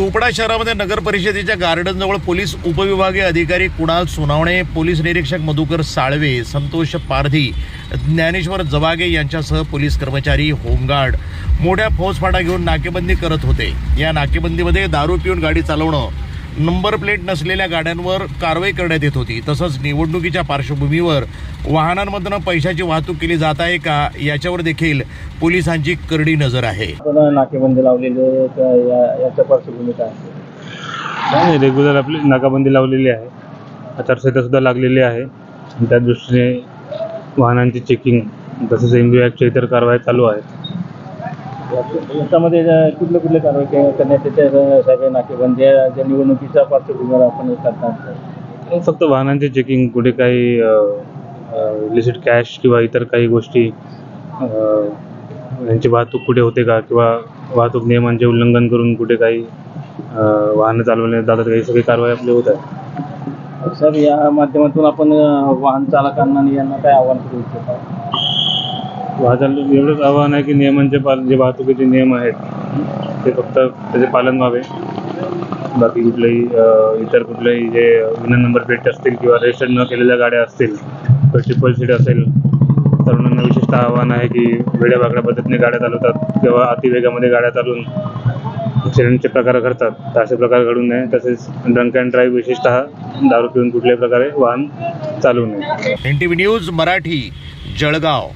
चोपडा शहरामध्ये नगर परिषदेच्या गार्डनजवळ पोलीस उपविभागीय अधिकारी कुणाल सोनावणे पोलीस निरीक्षक मधुकर साळवे संतोष पारधी ज्ञानेश्वर जवागे यांच्यासह पोलीस कर्मचारी होमगार्ड मोठ्या फौजफाटा घेऊन नाकेबंदी करत होते. या नाकेबंदीमध्ये दारू पिऊन गाडी चालवणं नंबर प्लेट नसलेल्या गाड्यांवर कारवाई करण्यात येत होती. तसंच निवडणुकीच्या पार्श्वभूमीवर वाहनांमधनं पैशाची वाहतूक केली जात आहे का याच्यावर देखील पोलिसांची करडी नजर आहे. नाकेबंदी लावलेली आहे त्या या- याच्या पार्श्वभूमी काय नाही रेग्युलर आपली नाकाबंदी लावलेली आहे. आचारसंहिता सुद्धा लागलेली आहे. आणि त्या दृष्टीने वाहनांची चेकिंग तसेच एम बी इतर कारवाई चालू आहेत याच्यामध्ये कुठले कुठले कारवाई करण्यात येते सगळ्या नाकेबंदी ज्या निवडणुकीच्या पार्श्वभूमीवर आपण हे करतात फक्त वाहनांची चेकिंग कुठे काही लिसिट कॅश किंवा इतर काही गोष्टी यांची वाहतूक कुठे होते का? किंवा वाहतूक नियमांचे उल्लंघन करून कुठे काही वाहनं चालवण्यात जातात काही सगळी कारवाई आपली होत आहे सर या माध्यमातून आपण वाहन चालकांना आणि यांना काय आव्हान करू इच्छिता? वाहन एवढंच आव्हान आहे की नियमांचे पालन जे वाहतुकीचे नियम आहेत ते फक्त त्याचे पालन व्हावे. बाकी कुठलंही इतर कुठलंही जे विना नंबर प्लेट असतील किंवा रजिस्टर न केलेल्या गाड्या असतील किंवा ट्रिपल सीट असेल. तरुणांना विशेषतः आव्हान आहे की वेड्या वाकड्या पद्धतीने गाड्या चालवतात किंवा अतिवेगामध्ये गाड्या चालवून ॲक्सिडेंटचे प्रकार घडतात. तर असे प्रकार घडू नये. तसेच ड्रंक अँड ड्राईव्ह विशेषतः दारू पिऊन कुठल्याही प्रकारे वाहन चालवू नये. N T V news Marathi Jalgaon.